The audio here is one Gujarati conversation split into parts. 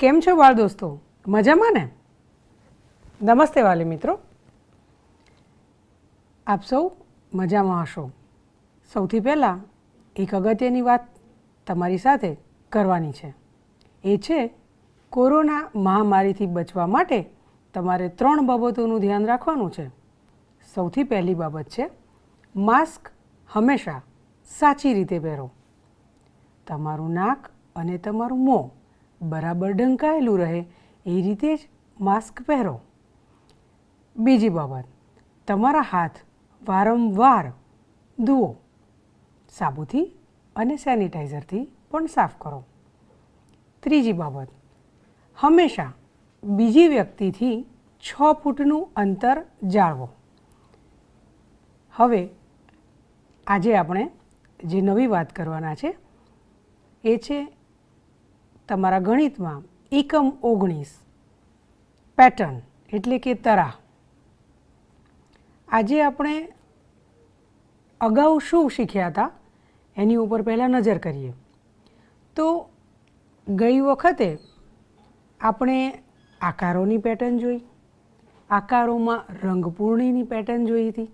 કેમ છો બાળ દોસ્તો? મજામાં ને? નમસ્તે વાલી મિત્રો. આપ સૌ મજામાં હશો. સૌથી પહેલાં એક અગત્યની વાત તમારી સાથે કરવાની છે. એ છે કોરોના મહામારીથી બચવા માટે તમારે ત્રણ બાબતોનું ધ્યાન રાખવાનું છે. સૌથી પહેલી બાબત છે, માસ્ક હંમેશા સાચી રીતે પહેરો. તમારું નાક અને તમારું મોં બરાબર ઢંકાયેલું રહે, એ રીતે જ માસ્ક પહેરો. બીજી બાબત, તમારા હાથ વારંવાર ધુઓ સાબુથી અને સેનિટાઈઝરથી પણ સાફ કરો. ત્રીજી બાબત, હંમેશા બીજી વ્યક્તિથી છ ફૂટનું અંતર જાળવો. હવે, આજે આપણે જે નવી વાત કરવાના છે, એ છે તમારા ગણિતમાં એકમ ઓગણીસ. પેટર્ન એટલે કે તરા આજે આપણે અગાઉ શું શીખ્યા હતા એની ઉપર પહેલાં નજર કરીએ. તો ગઈ વખતે આપણે આકારોની પેટર્ન જોઈ. આકારોમાં રંગપૂર્ણીની પેટર્ન જોઈ હતી.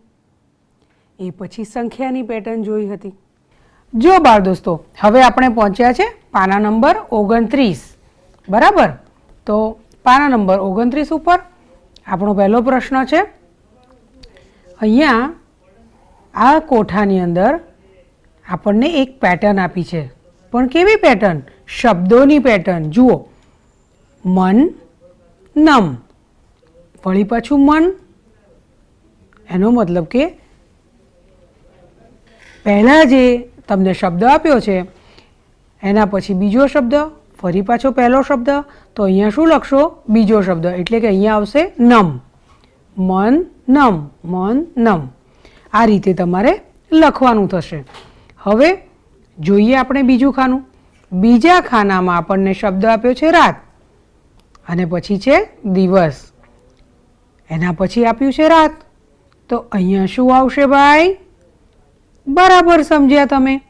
એ પછી સંખ્યાની પેટર્ન જોઈ હતી. જો બાળ દોસ્તો, હવે આપણે પહોંચ્યા છે પાના નંબર ઓગણત્રીસ. બરાબર? તો પાના નંબર ઓગણત્રીસ ઉપર આપણો પહેલો પ્રશ્ન છે. અહીંયા આ કોઠાની અંદર આપણને એક પેટર્ન આપી છે. પણ કેવી પેટર્ન શબ્દોની પેટર્ન જુઓ. મન, નમ. વળી પાછું મન. એનો મતલબ કે પહેલાં જે તમને શબ્દ આપ્યો છે, એના પછી બીજો શબ્દ, ફરી પાછો પહેલો શબ્દ, તો અહીંયા શું લખશો? બીજો શબ્દ, એટલે કે અહીંયા આવશે નમ. મન નમ મન નમ. આ રીતે તમારે લખવાનું થશે. હવે જોઈએ આપણે બીજું ખાનું. બીજા ખાનામાં આપણને શબ્દ આપ્યો છે રાત. અને પછી છે દિવસ. એના પછી આપ્યું છે રાત. તો અહીંયા શું આવશે ભાઈ? બરાબર સમજ્યા તમે.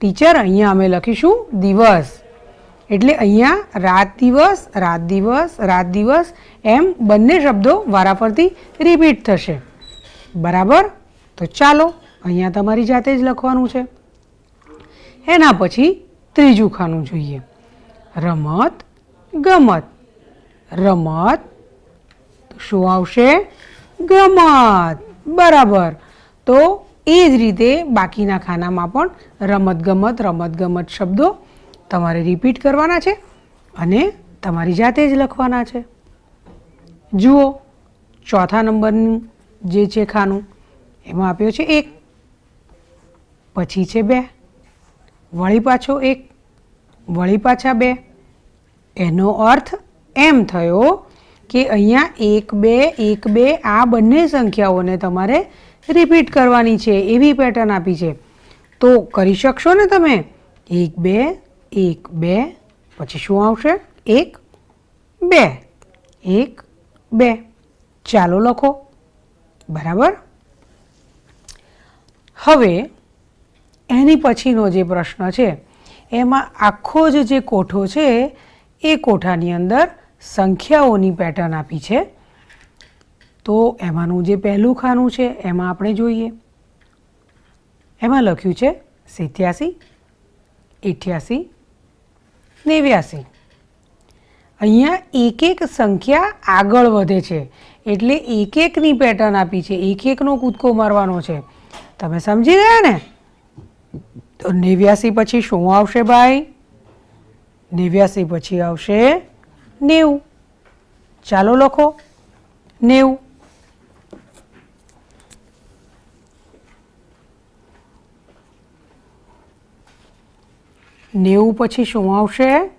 ટીચર અહીંયા અમે લખીશું દિવસ. એટલે અહીંયા રાત દિવસ રાત દિવસ રાત દિવસ એમ બંને શબ્દો વારાફરતી રિપીટ થશે. બરાબર? તો ચાલો, અહીંયા તમારી જાતે જ લખવાનું છે. એના પછી ત્રીજું ખાનું જોઈએ. રમત, ગમત. રમત શું આવશે? ગમત. બરાબર. તો એ જ રીતે બાકીના ખાનામાં પણ રમતગમત રમતગમત શબ્દો તમારે રિપીટ કરવાના છે અને તમારી જાતે જ લખવાના છે. જુઓ, ચોથા નંબરનું જે છે ખાનું, એમાં આપ્યો છે એક, પછી છે બે, વળી પાછો એક, વળી પાછા બે. એનો અર્થ એમ થયો કે અહીંયા એક બે એક બે આ બંને સંખ્યાઓને તમારે રિપીટ કરવાની છે, એવી પેટર્ન આપી છે. તો કરી શકશો ને તમે? એક, બે એક, બે, પછી શું આવશે? એક, બે એક, બે. ચાલો લખો. બરાબર? હવે એની પછીનો જે પ્રશ્ન છે, એમાં આખો જ જે કોઠો છે, એ કોઠાની અંદર સંખ્યાઓની પેટર્ન આપી છે. તો એમાંનું જે પહેલું ખાનું છે, એમાં આપણે જોઈએ. એમાં લખ્યું છે, સિત્યાસી અઠ્યાસી નેવ્યાસી. અહીંયા એક એક સંખ્યા આગળ વધે છે, એટલે એક એકની પેટર્ન આપી છે એક એકનો કૂદકો મારવાનો છે. તમે સમજી ગયા ને? તો નેવ્યાસી પછી શું આવશે ભાઈ? નેવ્યાસી પછી આવશે નેવું. ચાલો લખો. નેવું. નેવું પછી શું આવશે?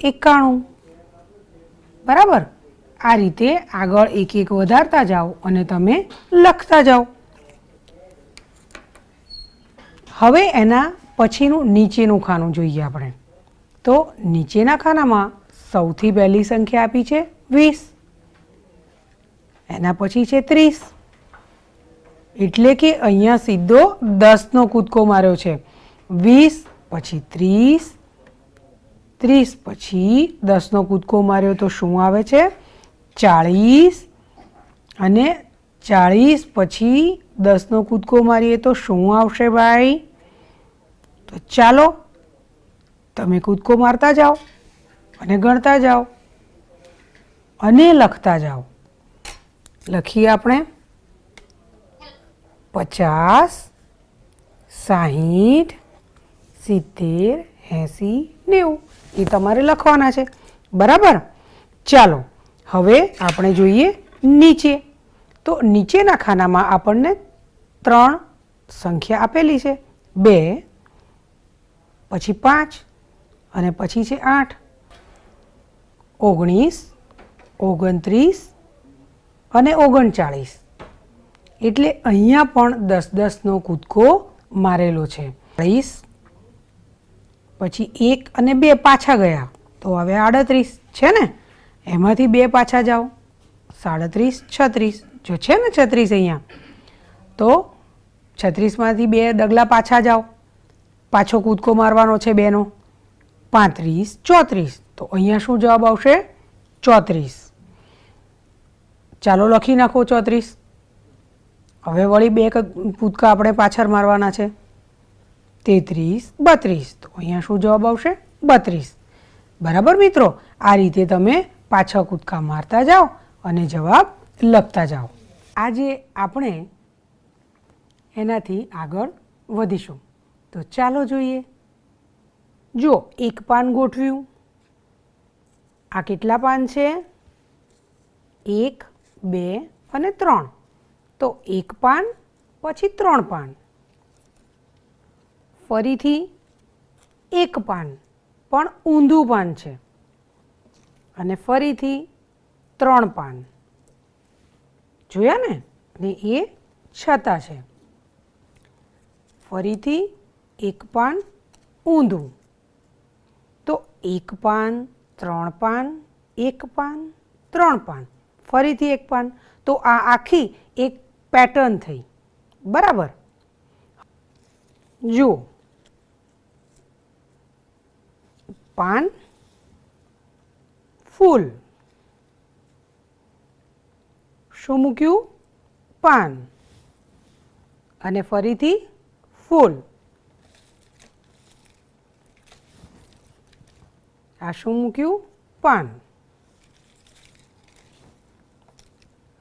એકાણું. બરાબર? આ રીતે આગળ એક એક વધારતા જાઓ અને તમે લખતા જાઓ. હવે એના પછીનું નીચેનું ખાનું જોઈએ આપણે. તો નીચેના ખાનામાં સૌથી પહેલી સંખ્યા આપી છે વીસ. એના પછી છે ત્રીસ. એટલે કે અહીંયા સીધો દસનો કૂદકો માર્યો છે. વીસ પછી ત્રીસ ત્રીસ પછી દસનો કૂદકો માર્યો તો શું આવે છે? ચાળીસ અને ચાળીસ પછી દસનો કૂદકો મારીએ તો શું આવશે ભાઈ? તો ચાલો, તમે કૂદકો મારતા જાઓ અને ગણતા જાઓ અને લખતા જાઓ. લખીએ આપણે? પચાસ, સાહીઠ સિત્તેર, એંસી, નેવું. એ તમારે લખવાના છે. બરાબર? ચાલો, હવે આપણે જોઈએ નીચે. તો નીચેના ખાનામાં આપણને ત્રણ સંખ્યા આપેલી છે. બે, પછી પાંચ, અને પછી છે આઠ. ઓગણીસ, ઓગણત્રીસ, અને ઓગણચાળીસ. એટલે અહીંયા પણ દસ દસનો કૂદકો મારેલો છે. ચાળીસ પછી એક અને બે પાછા ગયા. તો હવે આડત્રીસ છે ને? એમાંથી બે પાછા જાઓ. સાડત્રીસ, છત્રીસ. જો છે ને છત્રીસ અહીંયા, તો છત્રીસમાંથી બે ડગલા પાછા જાઓ. પાછો કૂદકો મારવાનો છે બેનો. પાંત્રીસ, ચોત્રીસ. તો અહીંયા શું જવાબ આવશે? ચોત્રીસ. ચાલો લખી નાખો ચોત્રીસ. હવે વળી બે કૂદકા આપણે પાછળ મારવાના છે. તેત્રીસ, બત્રીસ. તો અહીંયા શું જવાબ આવશે? બત્રીસ. બરાબર મિત્રો, આ રીતે તમે પાછા કૂદકા મારતા જાઓ અને જવાબ લખતા જાઓ. આજે આપણે એનાથી આગળ વધીશું. તો ચાલો જોઈએ. જો એક પાન ગોઠવ્યું. આ કેટલા પાન છે? એક, બે અને ત્રણ. તો એક પાન, પછી ત્રણ પાન. ફરીથી એક પાન, પણ ઊંધું પાન છે. અને ફરીથી ત્રણ પાન. જોયા ને? એ છતાં છે. ફરીથી એક પાન ઊંધું. તો એક પાન, ત્રણ પાન, એક પાન, ત્રણ પાન. ફરીથી એક પાન. તો આ આખી એક પેટર્ન થઈ. બરાબર? જુઓ. પાન ફૂલ શું મૂક્યું પાન અને ફરીથી ફૂલ। આ શું મૂક્યું પાન।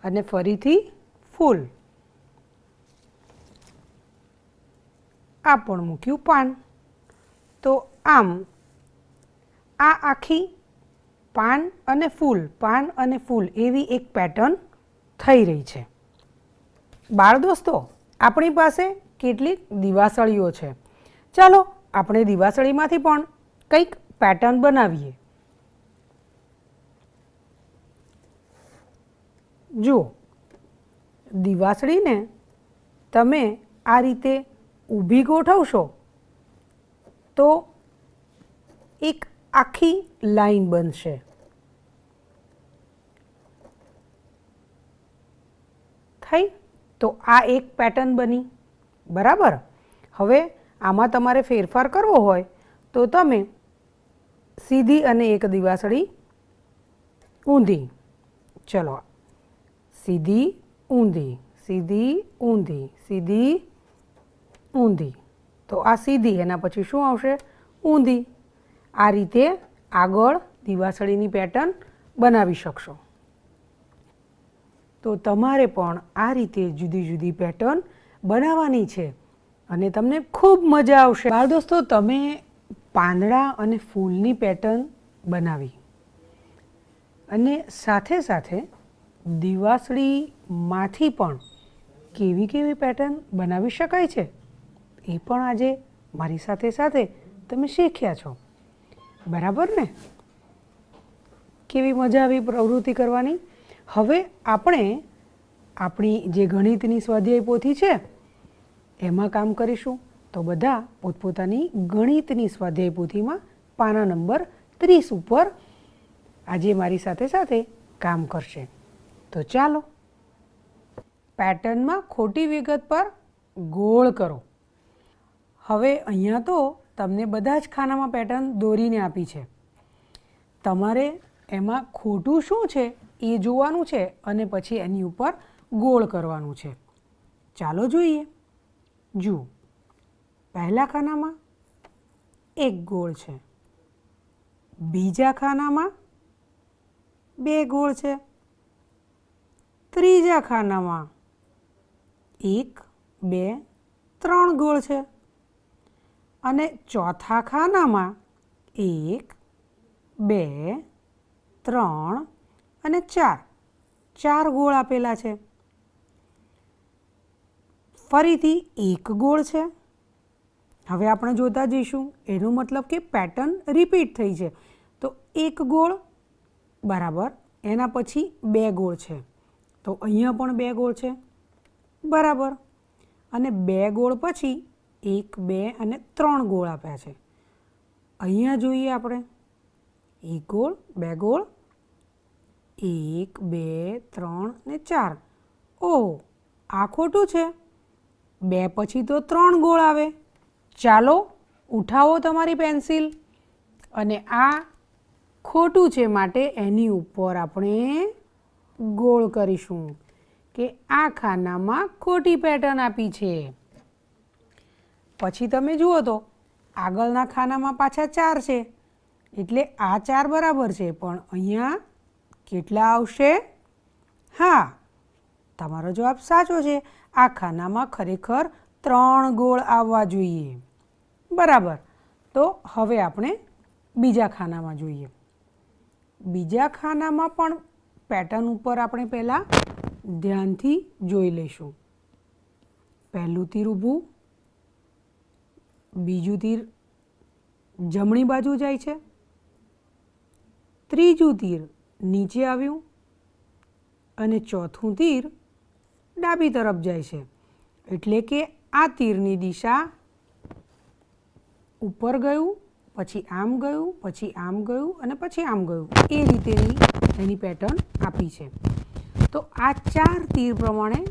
અને ફરીથી ફૂલ। આ પણ મૂક્યું પાન. તો આમ આ આખી પાન અને ફૂલ, પાન અને ફૂલ એવી એક પેટર્ન થઈ રહી છે. બાળ દોસ્તો, આપણી પાસે કેટલીક દિવાસળીઓ છે. ચાલો આપણે દિવાસળીમાંથી પણ કંઈક પેટર્ન બનાવીએ. જુઓ, દિવાસળીને તમે આ રીતે ઊભી ગોઠવશો, તો એક આખી લાઈન બનશે. થઈ? તો આ એક પેટર્ન બની. બરાબર? હવે આમાં તમારે ફેરફાર કરવો હોય તો તમે સીધી અને એક દિવાસળી ઊંધી. ચલો, સીધી ઊંધી સીધી ઊંધી સીધી ઊંધી. તો આ સીધી, એના પછી શું આવશે? ઊંધી. આ રીતે આગળ દિવાસળીની પેટર્ન બનાવી શકશો. તો તમારે પણ આ રીતે જુદી જુદી પેટર્ન બનાવવાની છે અને તમને ખૂબ મજા આવશે. બાળ દોસ્તો, તમે પાંદડા અને ફૂલની પેટર્ન બનાવી અને સાથે સાથે દિવાસળીમાંથી પણ કેવી કેવી પેટર્ન બનાવી શકાય છે એ પણ આજે મારી સાથે સાથે તમે શીખ્યા છો. બરાબર ને? કેવી મજા આવી પ્રવૃત્તિ કરવાની? હવે આપણે આપણી જે ગણિતની સ્વાધ્યાય પોથી છે, એમાં કામ કરીશું. તો બધા પોતપોતાની ગણિતની સ્વાધ્યાય પોથીમાં પાના નંબર ત્રીસ ઉપર આજે મારી સાથે સાથે કામ કરશે. તો ચાલો, પેટર્નમાં ખોટી વિગત પર ગોળ કરો. હવે અહીંયા તો તમને બધા જ ખાનામાં પેટર્ન દોરીને આપી છે. તમારે એમાં ખોટું શું છે એ જોવાનું છે અને પછી એની ઉપર ગોળ કરવાનું છે. ચાલો જોઈએ. જુઓ. પહેલા ખાનામાં એક ગોળ છે. બીજા ખાનામાં બે ગોળ છે. ત્રીજા ખાનામાં એક, બે, ત્રણ ગોળ છે. અને ચોથા ખાનામાં એક, બે, ત્રણ અને ચાર. ચાર ગોળ આપેલા છે. ફરીથી એક ગોળ છે. હવે આપણે જોતા જઈશું. એનો મતલબ કે પેટર્ન રિપીટ થઈ છે. તો એક ગોળ, બરાબર. એના પછી બે ગોળ છે. તો અહીંયા પણ બે ગોળ છે. બરાબર. અને બે ગોળ પછી એક, બે અને ત્રણ ગોળ આપ્યા છે. અહીંયા જોઈએ આપણે. એક ગોળ, બે ગોળ. એક, બે, ત્રણ ને ચાર. ઓહ, આ ખોટું છે. બે પછી તો ત્રણ ગોળ આવે. ચાલો, ઉઠાવો તમારી પેન્સિલ. અને આ ખોટું છે માટે એની ઉપર આપણે ગોળ કરીશું કે આ ખાનામાં ખોટી પેટર્ન આપી છે. પછી તમે જુઓ તો, આગળના ખાનામાં પાછા ચાર છે. એટલે આ ચાર બરાબર છે, પણ અહીંયા કેટલા આવશે? હા, તમારો જવાબ સાચો છે. આ ખાનામાં ખરેખર ત્રણ ગોળ આવવા જોઈએ. બરાબર. તો હવે આપણે બીજા ખાનામાં જોઈએ. બીજા ખાનામાં પણ પેટર્ન ઉપર આપણે પહેલાં ધ્યાનથી જોઈ લઈશું. પહેલું તીર ઊભું બીજું તીર જમણી બાજુ જાય છે. ત્રીજું તીર નીચે આવ્યું અને ચોથું તીર ડાબી તરફ જાય છે. એટલે કે આ તીરની દિશા ઉપર ગયું, પછી આમ ગયું, પછી આમ ગયું અને પછી આમ ગયું. એ રીતેની એની પેટર્ન આપી છે. તો આ ચાર તીર પ્રમાણે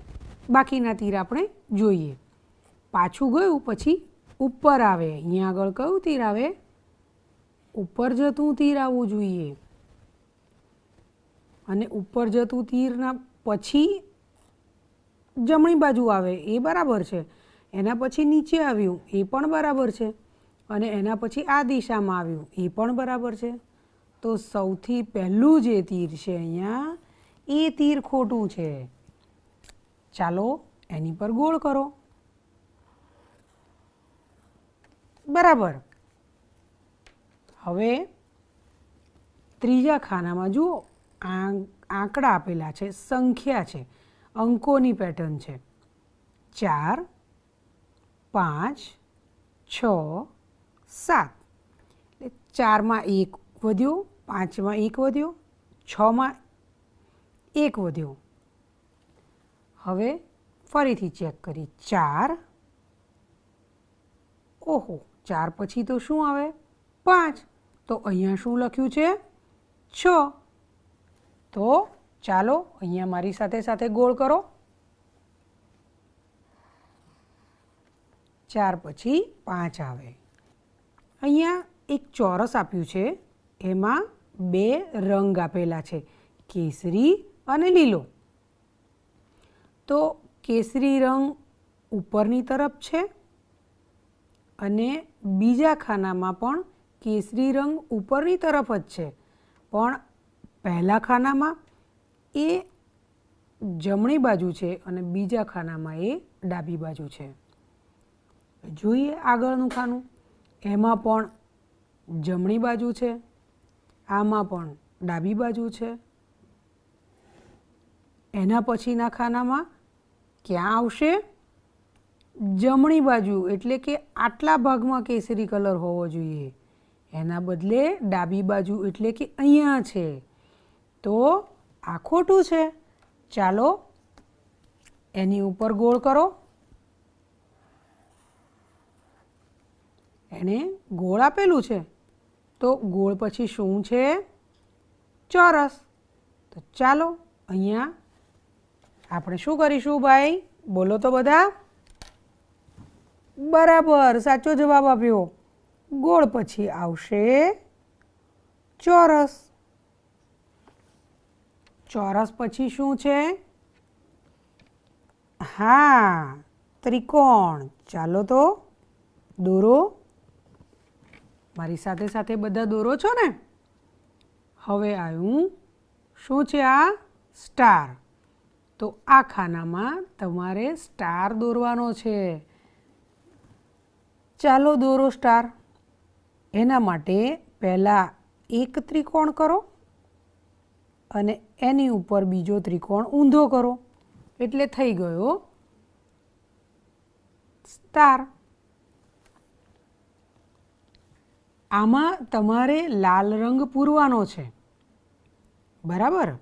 બાકીના તીર આપણે જોઈએ. પાછું ગયું, પછી ઉપર આવે. અહીંયા આગળ કયું તીર આવે? ઉપર જતું તીર આવવું જોઈએ. અને ઉપર જતું તીરના પછી જમણી બાજુ આવે. એ બરાબર છે. એના પછી નીચે આવ્યું. એ પણ બરાબર છે. અને એના પછી આ દિશામાં આવ્યું. એ પણ બરાબર છે. તો સૌથી પહેલું જે તીર છે અહીંયા, એ તીર ખોટું છે. ચાલો, એની પર ગોળ કરો. બરાબર. હવે ત્રીજા ખાનામાં જુઓ આંકડા આપેલા છે, સંખ્યા છે, અંકોની પેટર્ન છે. ચાર, પાંચ, છ, સાત. એટલે ચારમાં એક વધ્યો, પાંચમાં એક વધ્યો, છમાં એક વધ્યો. હવે ફરીથી ચેક કરી ચાર. ઓહો. ચાર પછી તો શું આવે? પાંચ. તો અહીંયા શું લખ્યું છે? છ. તો ચાલો અહીંયા મારી સાથે સાથે ગોળ કરો. ચાર પછી પાંચ આવે. અહીંયા એક ચોરસ આપ્યું છે. એમાં બે રંગ આપેલા છે. કેસરી અને લીલો. તો કેસરી રંગ ઉપરની તરફ છે. અને બીજા ખાનામાં પણ કેસરી રંગ ઉપરની તરફ જ છે. પણ પહેલા ખાનામાં એ જમણી બાજુ છે અને બીજા ખાનામાં એ ડાબી બાજુ છે. જોઈએ આગળનું ખાનું. એમાં પણ જમણી બાજુ છે, આમાં પણ ડાબી બાજુ છે. એના પછીના ખાનામાં ક્યાં આવશે? જમણી બાજુ એટલે કે આટલા ભાગમાં કેસરી કલર હોવો જોઈએ. એના બદલે ડાબી બાજુ એટલે કે અહીંયા છે. તો આ ખોટું છે. ચાલો એની ઉપર ગોળ કરો. એણે ગોળ આપેલું છે. તો ગોળ પછી શું છે? ચોરસ. તો ચાલો અહીંયા આપણે શું કરીશું ભાઈ? બોલો તો બધા. બરાબર, સાચો જવાબ આપ્યો. ગોળ પછી આવશે ચોરસ. ચોરસ પછી શું છે? હા, ત્રિકોણ. ચાલો તો, દોરો. મારી સાથે સાથે બધા દોરો છો ને? હવે આવ્યું શું છે આ? સ્ટાર. તો આ ખાનામાં તમારે સ્ટાર દોરવાનો છે. ચાલો દોરો સ્ટાર. એના માટે પહેલાં એક ત્રિકોણ કરો અને એની ઉપર બીજો ત્રિકોણ ઊંધો કરો. એટલે થઈ ગયો સ્ટાર. આમાં તમારે લાલ રંગ પૂરવાનો છે. બરાબર?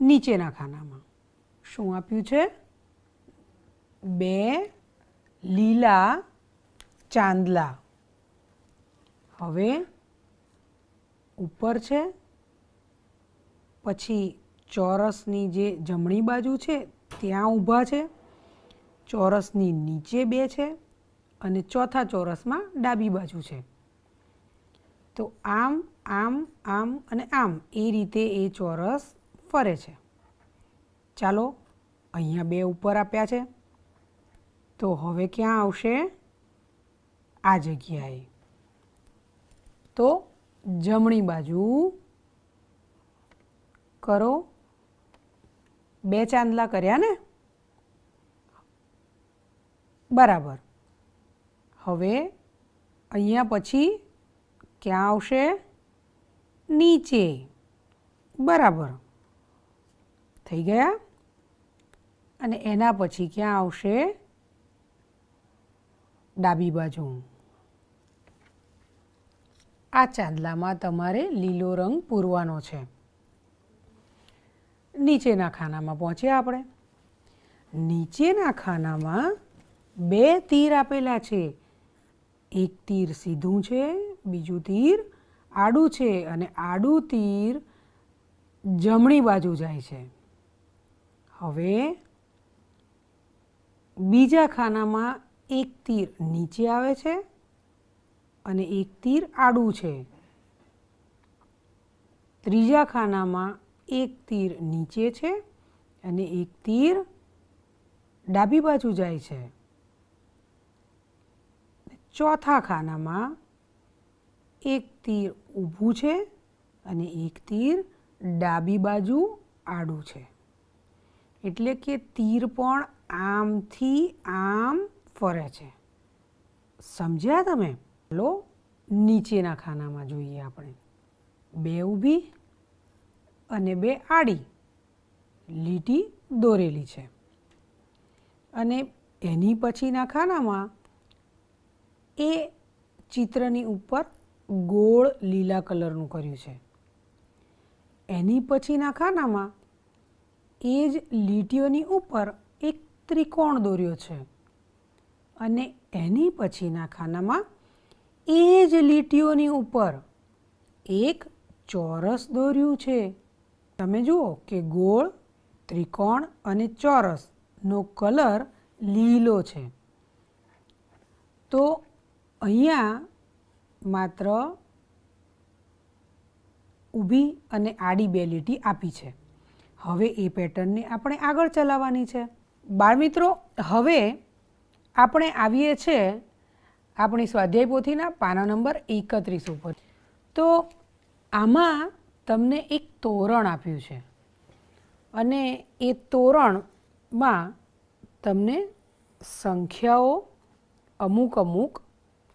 નીચેના ખાનામાં. શું આપ્યું છે? બે લીલા ચાંદલા. હવે ઉપર છે, પછી ચોરસની જે જમણી બાજુ છે, ત્યાં ઊભા છે, ચોરસની નીચે બે છે અને ચોથા ચોરસમાં ડાબી બાજુ છે. તો આમ આમ આમ અને આમ એ રીતે એ ચોરસ ફરે છે. ચાલો, અહીંયા બે ઉપર આપ્યા છે. તો હવે ક્યાં આવશે? આ જગ્યાએ. તો જમણી બાજુ કરો. બે ચાંદલા કર્યા ને? બરાબર. હવે અહીંયા પછી ક્યાં આવશે? નીચે. બરાબર. થઈ ગયા? અને એના પછી ક્યાં આવશે? ડાબી બાજુ. આ ચાંદલામાં તમારે લીલો રંગ પૂરવાનો છે. નીચેના ખાનામાં પહોંચ્યા આપણે. નીચેના ખાનામાં બે તીર આપેલા છે. એક તીર સીધું છે, બીજું તીર આડું છે અને આડું તીર જમણી બાજુ જાય છે. હવે બીજા ખાનામાં એક તીર નીચે આવે છે અને એક તીર આડું છે. ત્રીજા ખાનામાં એક તીર નીચે છે અને એક તીર ડાબી બાજુ જાય છે. ચોથા ખાનામાં એક તીર ઊભું છે અને એક તીર ડાબી બાજુ આડું છે. એટલે કે તીર પણ આમથી આમ ફરે છે. સમજ્યા તમે? લો, નીચેના ખાનામાં જોઈએ આપણે. બે ઊભી અને બે આડી. લીટી દોરેલી છે. અને એની પછીના ખાનામાં એ ચિત્રની ઉપર ગોળ લીલા કલરનું કર્યું છે. એની પછીના ખાનામાં એ જ લીટીઓની ઉપર એક ત્રિકોણ દોર્યો છે. અને એની પછીના ખાનામાં એ જ લીટીઓની ઉપર એક ચોરસ દોર્યું છે. તમે જુઓ કે ગોળ, ત્રિકોણ અને ચોરસનો કલર લીલો છે. તો અહીંયા માત્ર ઊભી અને આડી બે લીટી આપી છે. હવે એ પેટર્નને આપણે આગળ ચલાવવાની છે. બાળમિત્રો, હવે આપણે આવીએ છીએ આપણી સ્વાધ્યાય પોથીના પાના નંબર એકત્રીસ ઉપર. તો આમાં તમને એક તોરણ આપ્યું છે. અને એ તોરણમાં તમને સંખ્યાઓ અમુક અમુક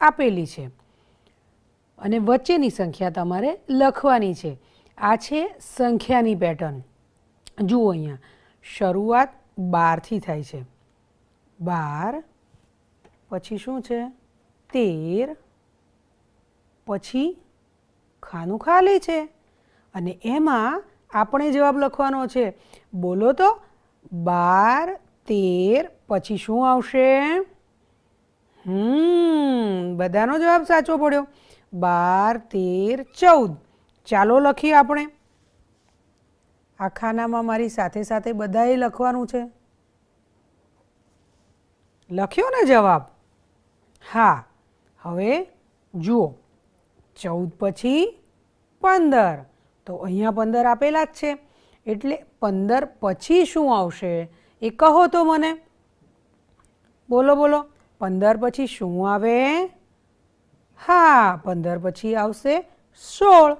આપેલી છે. અને વચ્ચેની સંખ્યા તમારે લખવાની છે. આ છે સંખ્યાની પેટર્ન જુઓ અહીંયા. શરૂઆત બારથી થાય છે. બાર પછી શું છે? તેર. પછી ખાનું ખાલી છે. અને એમાં આપણે જવાબ લખવાનો છે. બોલો તો, બાર, તેર, પછી શું આવશે? હમ, બધાનો જવાબ સાચો પડ્યો. બાર, તેર, ચૌદ. ચાલો લખીએ આપણે. આ ખાનામાં મારી સાથે સાથે બધાએ લખવાનું છે. લખ્યો ને જવાબ? હા, હવે જુઓ. ચૌદ પછી પંદર. તો અહીંયા પંદર આપેલા જ છે. એટલે પંદર પછી શું આવશે એ કહો તો મને. બોલો બોલો. પંદર પછી શું આવે? હા, પંદર પછી આવશે સોળ.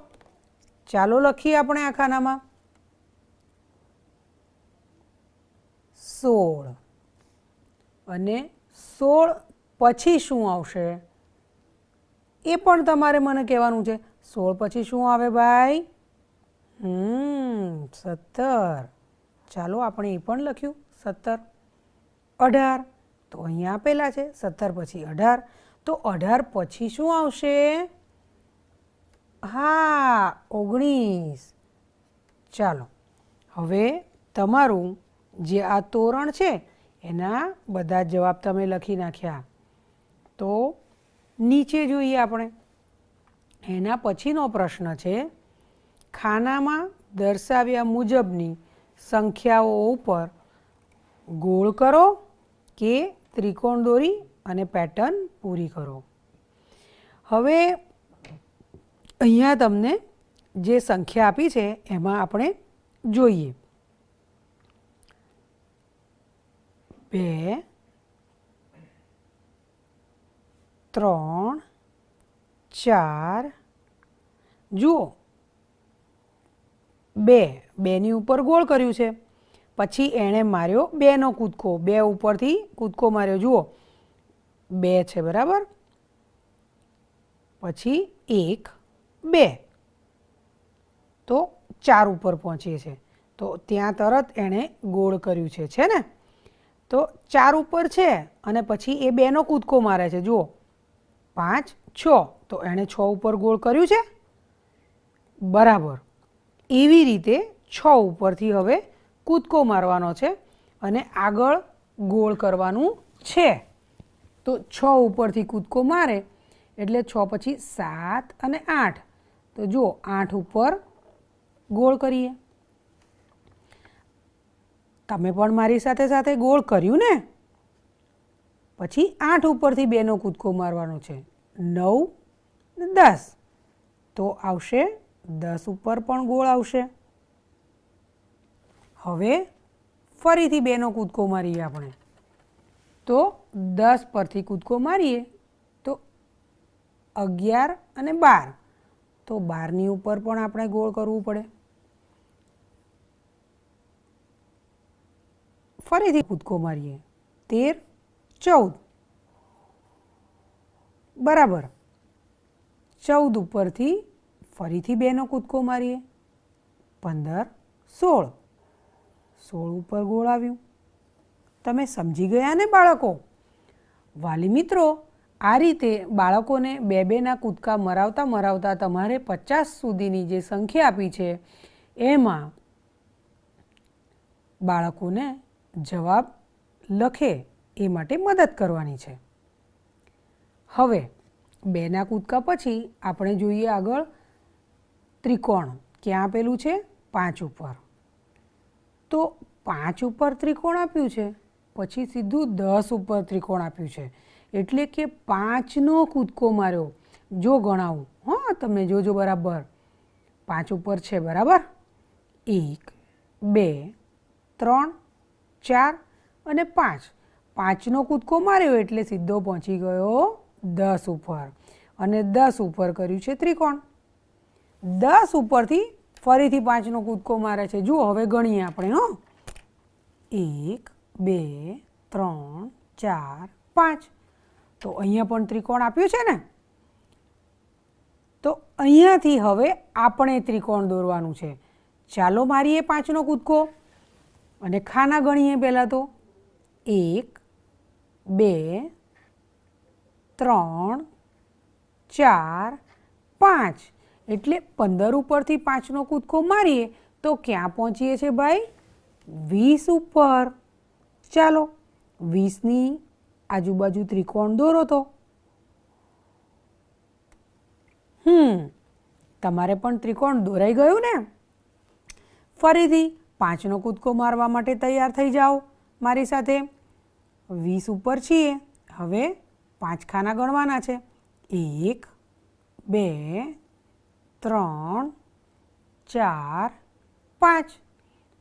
ચાલો લખીએ આપણે આ ખાનામાં સોળ. અને સોળ પછી શું આવશે? એ પણ તમારે મને કહેવાનું છે. સોળ પછી શું આવે ભાઈ? હમ, સત્તર. ચાલો, આપણે એ પણ લખ્યું. સત્તર. અઢાર. તો અહીંયા આપેલા છે. સત્તર પછી અઢાર. તો અઢાર પછી શું આવશે? હા, ઓગણીસ. ચાલો, હવે તમારું જે આ તોરણ છે, એના બધા જવાબ તમે લખી નાખ્યા. તો નીચે જોઈએ આપણે. એના પછીનો પ્રશ્ન છે, ખાનામાં દર્શાવ્યા મુજબની સંખ્યાઓ ઉપર ગોળ કરો કે ત્રિકોણ દોરી અને પેટર્ન પૂરી કરો. હવે અહીંયા તમને જે સંખ્યા આપી છે એમાં આપણે જોઈએ. બે ત્રણ, ચાર, જુઓ. બે, બેની ઉપર ગોળ કર્યું છે. પછી એણે માર્યો બેનો કૂદકો. બે ઉપરથી કૂદકો માર્યો. જુઓ. બે છે, બરાબર? પછી એક, બે. તો ચાર ઉપર પહોંચીએ છે. તો ત્યાં તરત એણે ગોળ કર્યું છે છે ને? તો ચાર ઉપર છે અને પછી એ બેનો કૂદકો મારે છે. જુઓ. પાંચ, છ. તો એણે છ ઉપર ગોળ કર્યું છે? બરાબર. એવી રીતે છ ઉપરથી હવે કૂદકો મારવાનો છે અને આગળ ગોળ કરવાનું છે. તો છ ઉપરથી કૂદકો મારે એટલે છ પછી સાત અને આઠ. તો જુઓ, આઠ ઉપર ગોળ કરીએ. તમે પણ મારી સાથે સાથે ગોળ કર્યું ને? પછી આઠ ઉપરથી બેનો કૂદકો મારવાનો છે. નવ દસ. તો આવશે દસ ઉપર પણ ગોળ આવશે. હવે ફરીથી બેનો કૂદકો મારીએ આપણે. તો દસ પરથી કૂદકો મારીએ. તો અગિયાર અને બાર. તો બારની ઉપર પણ આપણે ગોળ કરવું પડે. ફરીથી કૂદકો મારીએ. તેર ચૌદ. બરાબર. ચૌદ ઉપરથી ફરીથી બેનો કૂદકો મારીએ. પંદર, સોળ. સોળ ઉપર ગોળ આવ્યું. તમે સમજી ગયા ને બાળકો? વાલી મિત્રો, આ રીતે બાળકોને બે બેના કૂદકા મરાવતા મરાવતા તમારે પચાસ સુધીની જે સંખ્યા આપી છે, એમાં બાળકોને જવાબ લખે. એ માટે મદદ કરવાની છે. હવે, બેના કૂદકા પછી આપણે જોઈએ આગળ ત્રિકોણ. ક્યાં આપેલું છે? પાંચ ઉપર. તો પાંચ ઉપર ત્રિકોણ આપ્યું છે. પછી સીધું દસ ઉપર ત્રિકોણ આપ્યું છે. એટલે કે પાંચનો કૂદકો માર્યો. જો ગણાવું, હા, તમે જોજો બરાબર. પાંચ ઉપર છે બરાબર? એક, બે, ત્રણ, ચાર અને પાંચ. પાંચનો કૂદકો માર્યો એટલે સીધો પહોંચી ગયો દસ ઉપર. અને દસ ઉપર કર્યું છે ત્રિકોણ. દસ ઉપરથી ફરીથી પાંચનો કૂદકો મારે છે. જુઓ, હવે ગણીએ આપણે, હો. એક, બે, ત્રણ, ચાર, પાંચ. તો અહીંયા પણ ત્રિકોણ આપ્યું છે ને? તો અહીંયાથી હવે આપણે ત્રિકોણ દોરવાનું છે. ચાલો મારીએ પાંચનો કૂદકો. અને ખાના ગણીએ પહેલાં તો. એક બે, ત્રણ, ચાર, પાંચ. એટલે પંદર ઉપરથી પાંચનો કૂદકો મારીએ તો ક્યાં પહોંચીએ છીએ ભાઈ? વીસ ઉપર. ચાલો, વીસની આજુબાજુ ત્રિકોણ દોરો તો. હમ, તમારે પણ ત્રિકોણ દોરાઈ ગયું ને? ફરીથી પાંચનો કૂદકો મારવા માટે તૈયાર થઈ જાઓ મારી સાથે. વીસ ઉપર છીએ. હવે પાંચ ખાના ગણવાના છે. એક, બે, ત્રણ, ચાર, પાંચ.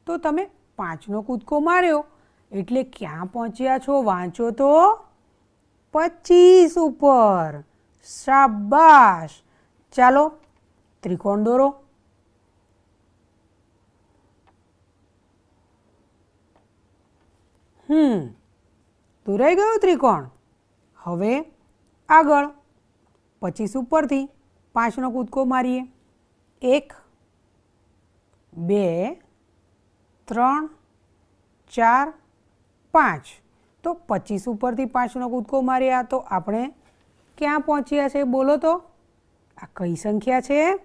તો તમે પાંચનો કૂદકો માર્યો. એટલે ક્યાં પહોંચ્યા છો? વાંચો તો. પચીસ ઉપર. શાબાશ. ચાલો, ત્રિકોણ દોરો. હમ. દોરાઈ ગયો ત્રિકોણ? હવે આગળ. પચીસ ઉપરથી પાંચનો કૂદકો મારીએ. એક, બે, ત્રણ, ચાર, પાંચ. તો પચીસ ઉપરથી પાંચનો કૂદકો માર્યા તો આપણે ક્યાં પહોંચ્યા છે બોલો તો? આ કઈ સંખ્યા છે?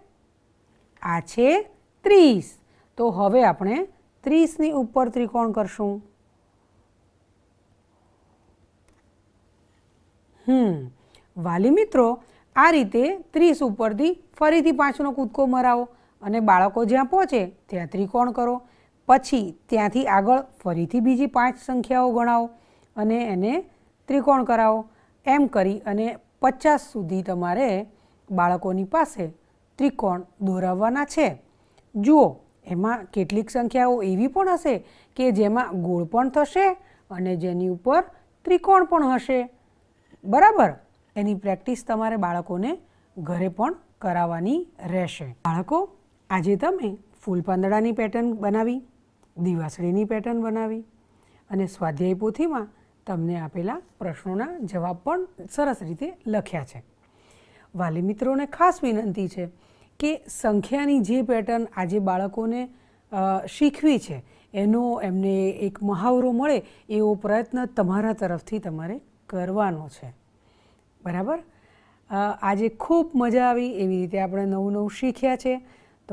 આ છે ત્રીસ. તો હવે આપણે ત્રીસની ઉપર ત્રિકોણ કરશું. હમ. વાલી મિત્રો, આ રીતે ત્રીસ ઉપરથી ફરીથી પાંચનો કૂદકો મરાવો અને બાળકો જ્યાં પહોંચે ત્યાં ત્રિકોણ કરો. પછી ત્યાંથી આગળ ફરીથી બીજી પાંચ સંખ્યાઓ ગણાવો અને એને ત્રિકોણ કરાવો. એમ કરી અને પચાસ સુધી તમારે બાળકોની પાસે ત્રિકોણ દોરાવવાના છે. જુઓ, એમાં કેટલીક સંખ્યાઓ એવી પણ હશે કે જેમાં ગોળ પણ થશે અને જેની ઉપર ત્રિકોણ પણ હશે. બરાબર? એની પ્રેક્ટિસ તમારે બાળકોને ઘરે પણ કરાવવાની રહેશે. બાળકો, આજે તમે ફૂલ પાંદડાની પેટર્ન બનાવી, દિવાસળીની પેટર્ન બનાવી અને સ્વાધ્યાય પોથીમાં તમને આપેલા પ્રશ્નોના જવાબ પણ સરસ રીતે લખ્યા છે. વાલી મિત્રોને ખાસ વિનંતી છે કે સંખ્યાની જે પેટર્ન આજે બાળકોને શીખવી છે, એનો એમને એક મહાવરો મળે એવો પ્રયત્ન તમારા તરફથી તમારે કરવાનો છે. બરાબર? આજે ખૂબ મજા આવી એવી રીતે આપણે નવું નવું શીખ્યા છે.